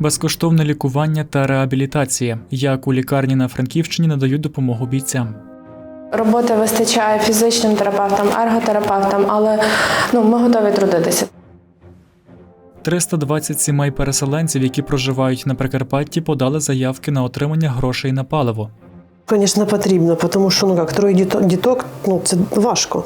Безкоштовне лікування та реабілітація. Як у лікарні на Франківщині надають допомогу бійцям. Роботи вистачає фізичним терапевтам, ерготерапевтам, але ну, ми готові трудитися. 320 сімей переселенців, які проживають на Прикарпатті, подали заявки на отримання грошей на паливо. Звісно, потрібно, тому що ну як троє діток, ну це важко.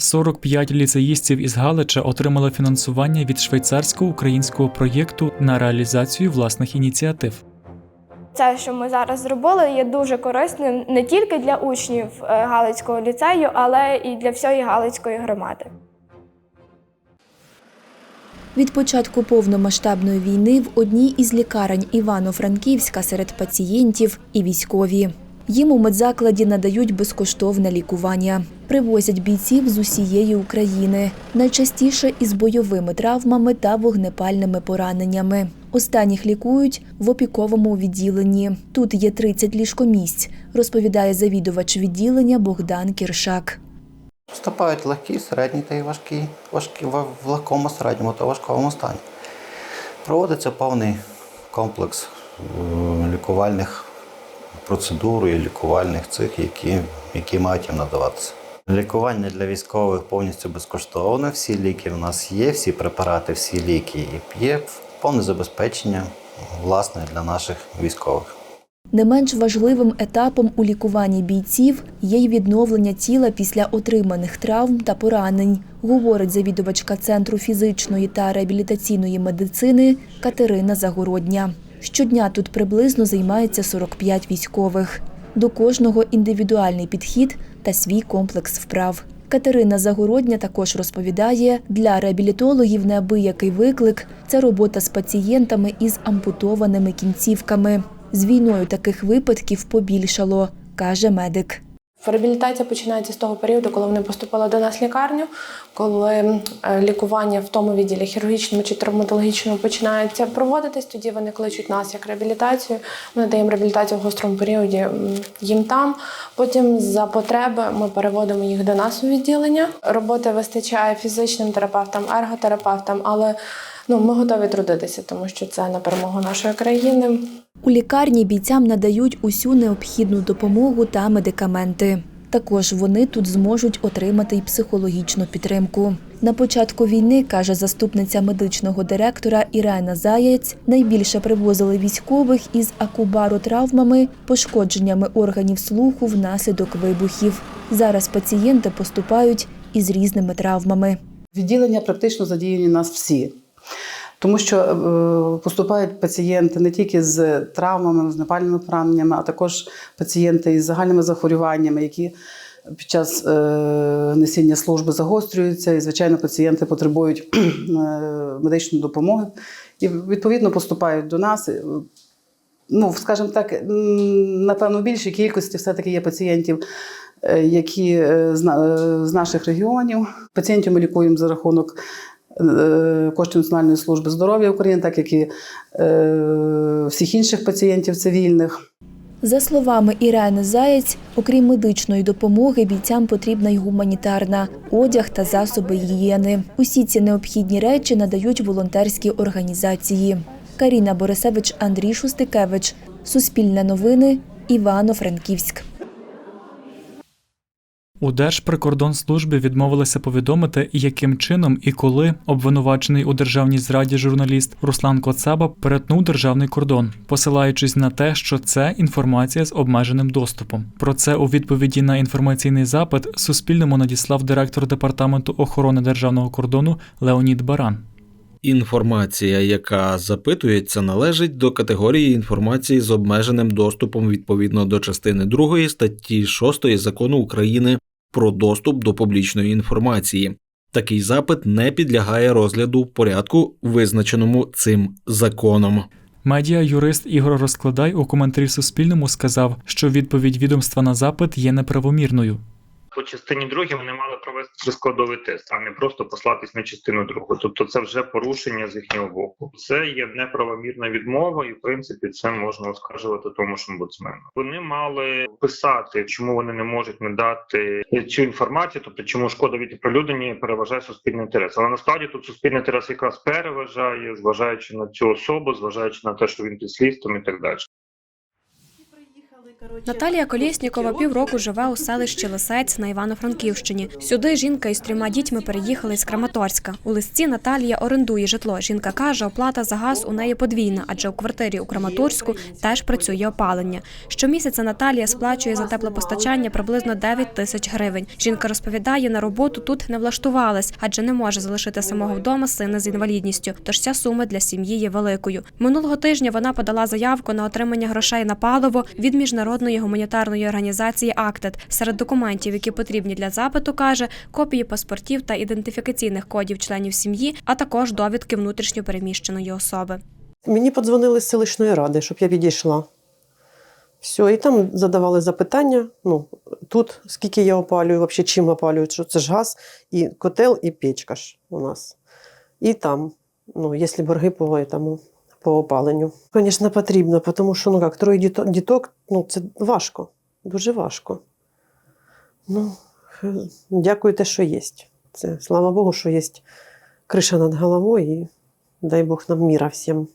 45 ліцеїстів із Галича отримали фінансування від швейцарсько-українського проєкту на реалізацію власних ініціатив. Це, що ми зараз зробили, є дуже корисним не тільки для учнів е, Галицького ліцею, але і для всієї Галицької громади. Від початку повномасштабної війни в одній із лікарень Івано-Франківська серед пацієнтів і військові. Їм у медзакладі надають безкоштовне лікування. Привозять бійців з усієї України, найчастіше із бойовими травмами та вогнепальними пораненнями. Останніх лікують в опіковому відділенні. Тут є 30 ліжкомісць, розповідає завідувач відділення Богдан Кіршак. Вступають легкі, середні та й важкі, важкі в легкому, середньому та важкому стані. Проводиться повний комплекс е, лікувальних процедур і лікувальних цих, які, які мають їм надаватися. Лікування для військових повністю безкоштовне. Всі ліки в нас є, всі препарати, всі ліки є. Повне забезпечення власне для наших військових. Не менш важливим етапом у лікуванні бійців є й відновлення тіла після отриманих травм та поранень, говорить завідувачка Центру фізичної та реабілітаційної медицини Катерина Загородня. Щодня тут приблизно займається 45 військових. До кожного індивідуальний підхід та свій комплекс вправ. Катерина Загородня також розповідає, для реабілітологів неабиякий виклик це робота з пацієнтами із ампутованими кінцівками. З війною таких випадків побільшало, каже медик. Реабілітація починається з того періоду, коли вони поступили до нас в лікарню, коли е, лікування в тому відділі хірургічному чи травматологічному починається проводитись. Тоді вони кличуть нас як реабілітацію. Ми надаємо реабілітацію в гострому періоді їм там. Потім за потреби ми переводимо їх до нас у відділення. Роботи вистачає фізичним терапевтам, ерготерапевтам, але ну, ми готові трудитися, тому що це на перемогу нашої країни. У лікарні бійцям надають усю необхідну допомогу та медикаменти. Також вони тут зможуть отримати й психологічну підтримку. На початку війни, каже заступниця медичного директора Ірена Заєць, найбільше привозили військових із акубаротравмами, пошкодженнями органів слуху внаслідок вибухів. Зараз пацієнти поступають із різними травмами. Відділення практично задіяні нас всі. Тому що е, поступають пацієнти не тільки з травмами, з напальними пораненнями, а також пацієнти із загальними захворюваннями, які під час е, несіння служби загострюються, і, звичайно, пацієнти потребують е, медичної допомоги і відповідно поступають до нас. Ну, скажімо так, напевно, в більшій кількості все-таки є пацієнтів, які з на- з наших регіонів. Пацієнтів ми лікуємо за рахунок коштів Національної служби здоров'я України, так як і е, всіх інших пацієнтів цивільних. За словами Ірени Заєць, окрім медичної допомоги, бійцям потрібна й гуманітарна одяг та засоби гігієни. Усі ці необхідні речі надають волонтерські організації. Каріна Борисевич, Андрій Шустикевич. Суспільне новини. Івано-Франківськ. У Держприкордонслужбі відмовилися повідомити, яким чином і коли обвинувачений у державній зраді журналіст Руслан Коцаба перетнув державний кордон, посилаючись на те, що це інформація з обмеженим доступом. Про це у відповіді на інформаційний запит Суспільному надіслав директор департаменту охорони державного кордону Леонід Баран. Інформація, яка запитується, належить до категорії інформації з обмеженим доступом відповідно до частини 2 статті 6 закону України про доступ до публічної інформації. Такий запит не підлягає розгляду в порядку, визначеному цим законом. Медіа-юрист Ігор Розкладай у коментарі Суспільному сказав, що відповідь відомства на запит є неправомірною. По частині другій вони мали провести трискладовий тест, а не просто послатись на частину другу. Тобто це вже порушення з їхнього боку. Це є неправомірна відмова, і в принципі це можна оскаржувати тому ж омбудсмену. Вони мали писати, чому вони не можуть надати цю інформацію, тобто чому шкода від оприлюднення переважає суспільний інтерес. Але насправді тут суспільний інтерес якраз переважає, зважаючи на цю особу, зважаючи на те, що він під слідством і так далі. Наталія Колєснікова півроку живе у селищі Лисець на Івано-Франківщині. Сюди жінка із трьома дітьми переїхали з Краматорська. У листі Наталія орендує житло. Жінка каже, оплата за газ у неї подвійна, адже у квартирі у Краматорську теж працює опалення. Щомісяця Наталія сплачує за теплопостачання приблизно 9 тисяч гривень. Жінка розповідає, на роботу тут не влаштувалась, адже не може залишити самого вдома сина з інвалідністю. Тож ця сума для сім'ї є великою. Минулого тижня вона подала заявку на отримання грошей на паливо від міжнародної гуманітарної організації «Актед». Серед документів, які потрібні для запиту, каже копії паспортів та ідентифікаційних кодів членів сім'ї, а також довідки внутрішньо переміщеної особи. Мені подзвонили з селищної ради, щоб я відійшла. Все, і там задавали запитання. Ну, тут скільки я опалюю, взагалі чим опалюю, що це ж газ, і котел, і печка ж у нас. І там, ну, якщо борги по, этому, по опаленню. Звісно, потрібно, тому що ну, як, троє діток, ну, це важко, дуже важко. Ну, дякую те, що є. Це, слава Богу, що є криша над головою, і дай Бог нам міра всім.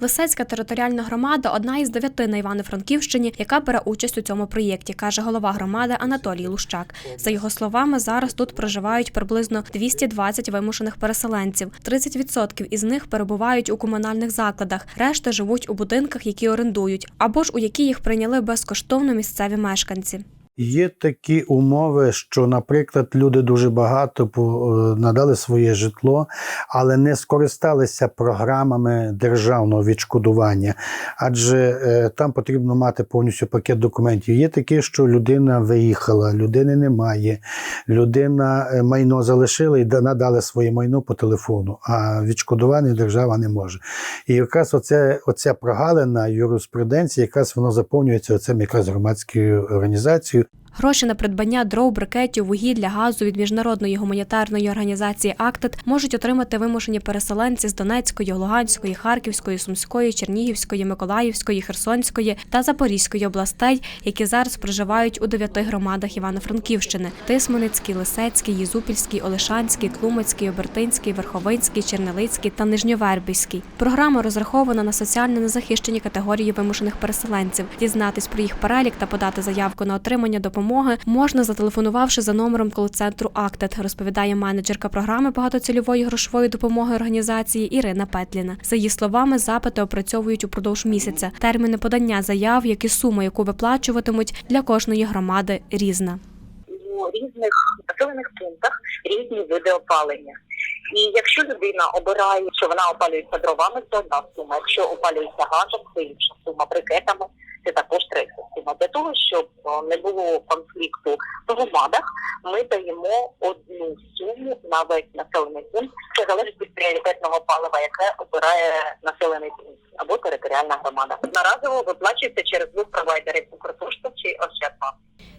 Лисецька територіальна громада одна із дев'яти на Івано-Франківщині, яка бере участь у цьому проєкті, каже голова громади Анатолій Лущак. За його словами, зараз тут проживають приблизно 220 вимушених переселенців. 30% із них перебувають у комунальних закладах, решта живуть у будинках, які орендують, або ж у які їх прийняли безкоштовно місцеві мешканці. Є такі умови, що, наприклад, люди дуже багато е, надали своє житло, але не скористалися програмами державного відшкодування, адже е, там потрібно мати повністю пакет документів. Є такі, що людина виїхала, людини немає, людина е, майно залишила і надали своє майно по телефону, а відшкодування держава не може. І якраз оце, оця прогалина юриспруденції, якраз воно заповнюється оцим якраз громадською організацією. Гроші на придбання дров, брикетів, вугілля, газу від міжнародної гуманітарної організації «Актед» можуть отримати вимушені переселенці з Донецької, Луганської, Харківської, Сумської, Чернігівської, Миколаївської, Херсонської та Запорізької областей, які зараз проживають у дев'яти громадах Івано-Франківщини: Тисменицький, Лисецький, Єзупільський, Олешанський, Тлумацький, Обертинський, Верховинський, Чернелицький та Нижньовербівський. Програма розрахована на соціально незахищені категорії вимушених переселенців. Дізнатись про їх перелік та подати заявку на отримання допомоги можна зателефонувавши за номером колоцентру Актет, розповідає менеджерка програми багатоцільової грошової допомоги організації Ірина Петліна. За її словами, запити опрацьовують упродовж місяця. Терміни подання заяв, як і сума, яку виплачуватимуть для кожної громади, різна. у різних населених пунктах різні види опалення. І якщо людина обирає, що вона опалюється дровами, це одна сума. Якщо опалюється газом, це інша сума брикетами. Це також третя сума. Для того, щоб не було конфлікту в громадах, ми даємо одну суму на весь населений пункт. Це залежить від пріоритетного палива, яке обирає населений пункт або територіальна громада. Одноразово виплачується через двох провайдерів.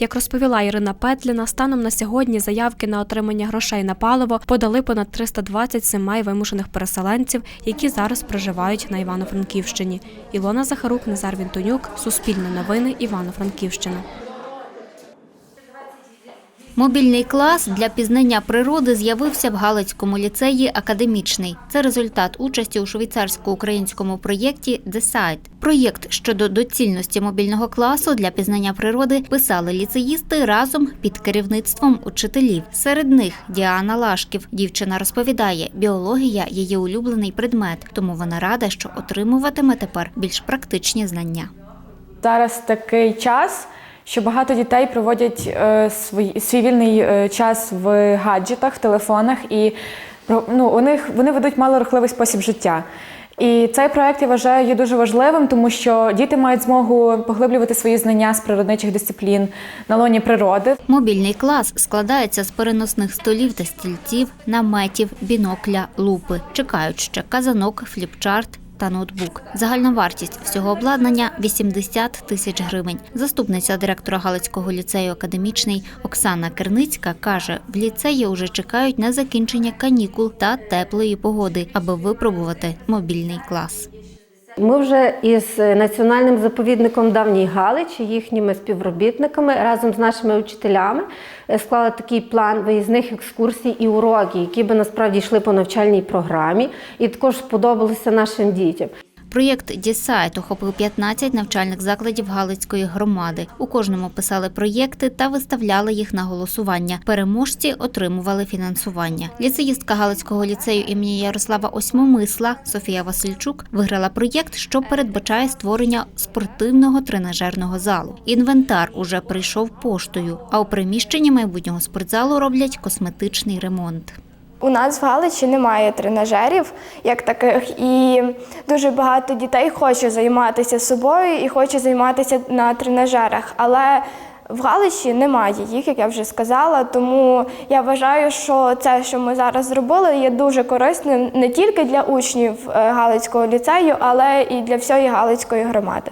Як розповіла Ірина Петліна, станом на сьогодні заявки на отримання грошей на паливо подали понад 320 сімей вимушених переселенців, які зараз проживають на Івано-Франківщині. Ілона Захарук, Назар Вінтонюк, Суспільне новини, Івано-Франківщина. Мобільний клас для пізнання природи з'явився в Галицькому ліцеї академічний. Це результат участі у швейцарсько-українському проєкті «Decide». Проєкт щодо доцільності мобільного класу для пізнання природи писали ліцеїсти разом під керівництвом учителів. Серед них Діана Лашків. Дівчина розповідає, біологія її улюблений предмет, тому вона рада, що отримуватиме тепер більш практичні знання. Зараз такий час, що багато дітей проводять е, свій, свій вільний е, час в гаджетах, в телефонах, і ну, у них вони ведуть малорухливий спосіб життя. І цей проект я вважаю є дуже важливим, тому що діти мають змогу поглиблювати свої знання з природничих дисциплін на лоні природи. Мобільний клас складається з переносних столів та стільців, наметів, бінокля, лупи. Чекають ще казанок, фліпчарт та ноутбук. Загальна вартість всього обладнання 80 тисяч гривень. Заступниця директора Галицького ліцею академічний Оксана Керницька каже, в ліцеї уже чекають на закінчення канікул та теплої погоди, аби випробувати мобільний клас. Ми вже із національним заповідником Давній Галичі, їхніми співробітниками разом з нашими вчителями е, склали такий план виїзних екскурсій і уроків, які би насправді йшли по навчальній програмі, і також сподобалися нашим дітям. Проєкт Дісайт охопив 15 навчальних закладів Галицької громади. У кожному писали проєкти та виставляли їх на голосування. Переможці отримували фінансування. Ліцеїстка Галицького ліцею імені Ярослава Осьмомисла Софія Васильчук виграла проєкт, що передбачає створення спортивного тренажерного залу. Інвентар уже прийшов поштою, а у приміщенні майбутнього спортзалу роблять косметичний ремонт. У нас в Галичі немає тренажерів як таких, і дуже багато дітей хоче займатися собою і хоче займатися на тренажерах. Але в Галичі немає їх, як я вже сказала. Тому я вважаю, що це, що ми зараз зробили, є дуже корисним не тільки для учнів е, Галицького ліцею, але і для всієї Галицької громади.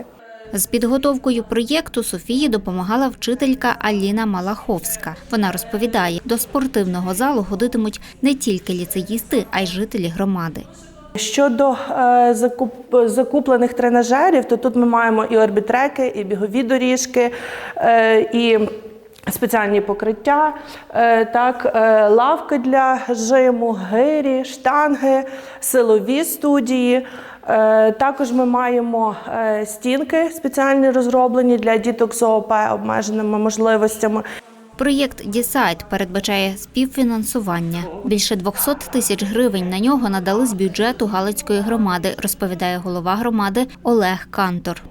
З підготовкою проєкту Софії допомагала вчителька Аліна Малаховська. Вона розповідає, до спортивного залу ходитимуть не тільки ліцеїсти, а й жителі громади. Щодо е, закуплених тренажерів, то тут ми маємо і орбітреки, і бігові доріжки, е, і спеціальні покриття, е, так, лавки для жиму, гирі, штанги, силові студії. Е, Також ми маємо е, стінки спеціальні розроблені для діток з ООП обмеженими можливостями. Проєкт Дісайт передбачає співфінансування. Більше 200 тисяч гривень на нього надали з бюджету Галицької громади, розповідає голова громади Олег Кантор.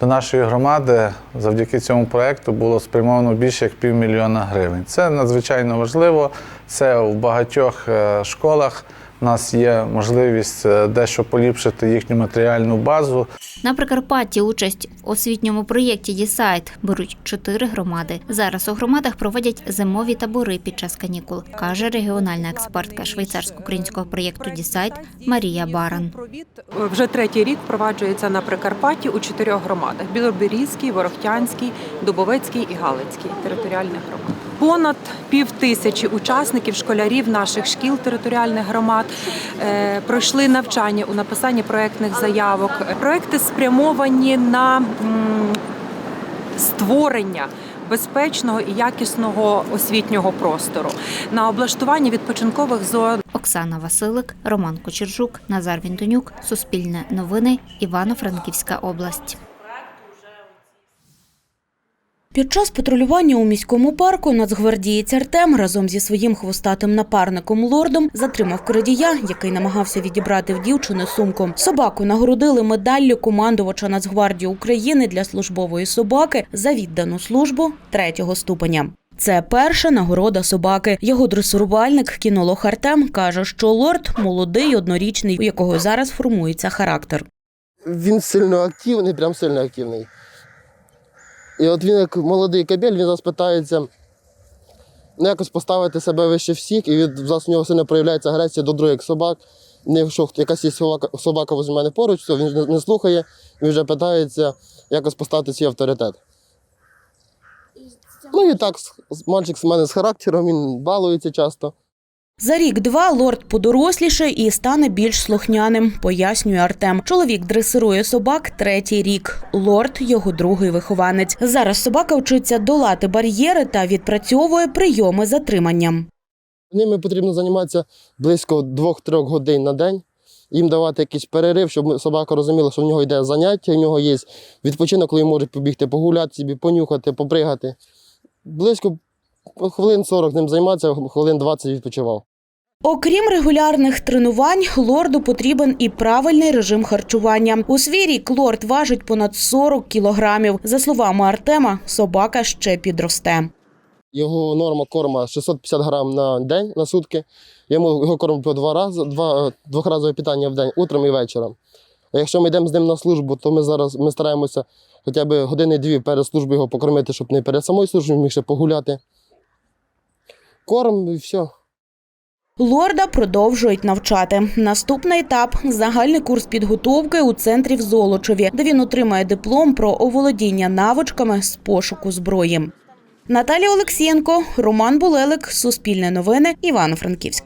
До нашої громади завдяки цьому проєкту було спрямовано більше як півмільйона гривень. Це надзвичайно важливо. Це в багатьох е, школах. У нас є можливість е, дещо поліпшити їхню матеріальну базу. На Прикарпатті участь в освітньому проєкті Дісайт беруть чотири громади. Зараз у громадах проводять зимові табори під час канікул, каже регіональна експертка швейцарсько-українського проєкту Дісайт Марія Баран. Вже третій рік впроваджується на Прикарпатті у чотирьох громадах: Білоберізькій, Ворохтянській, Дубовецькій і Галицькій територіальних громад. Понад пів тисячі учасників школярів наших шкіл територіальних громад е, пройшли навчання у написанні проектних заявок. Проекти спрямовані на створення безпечного і якісного освітнього простору, на облаштування відпочинкових зон. Оксана Василик, Роман Кочержук, Назар Вінтонюк, Суспільне новини, Івано-Франківська область. Під час патрулювання у міському парку нацгвардієць Артем разом зі своїм хвостатим напарником лордом затримав крадія, який намагався відібрати в дівчини сумку. Собаку нагородили медаллю командувача Нацгвардії України для службової собаки за віддану службу третього ступеня. Це перша нагорода собаки. Його дресурувальник, кінолог Артем, каже, що лорд молодий, однорічний, у якого зараз формується характер. Він сильно активний, прям сильно активний. І от він, як молодий кабель, він зараз питається ну, якось поставити себе вище всіх, і від зараз у нього сильно проявляється агресія до других собак. Не якщо якась є собака, собака возле мене поруч, все, він не, слухає, він вже питається якось поставити свій авторитет. Ну і так, мальчик з мене з характером, він балується часто. За рік-два лорд подоросліше і стане більш слухняним, пояснює Артем. Чоловік дресирує собак третій рік. Лорд його другий вихованець. Зараз собака вчиться долати бар'єри та відпрацьовує прийоми затриманням. Ними потрібно займатися близько 2-3 годин на день, їм давати якийсь перерив, щоб собака розуміла, що в нього йде заняття, в нього є відпочинок, коли може побігти, погуляти собі, понюхати, попригати. Близько хвилин 40 ним займатися, хвилин 20 відпочивав. Окрім регулярних тренувань, лорду потрібен і правильний режим харчування. У свій рік лорд важить понад 40 кілограмів. За словами Артема, собака ще підросте. Його норма корма 650 грам на день, на сутки. Йому його корм по два рази, два, двохразове питання в день, утром і вечором. А якщо ми йдемо з ним на службу, то ми зараз ми стараємося хоча б години-дві перед службою його покормити, щоб не перед самою службою міг ще погуляти. Корм і все. Лорда продовжують навчати. Наступний етап загальний курс підготовки у центрі в Золочеві, де він отримає диплом про оволодіння навичками з пошуку зброї. Наталія Олексієнко, Роман Булелик, Суспільне новини, Івано-Франківськ.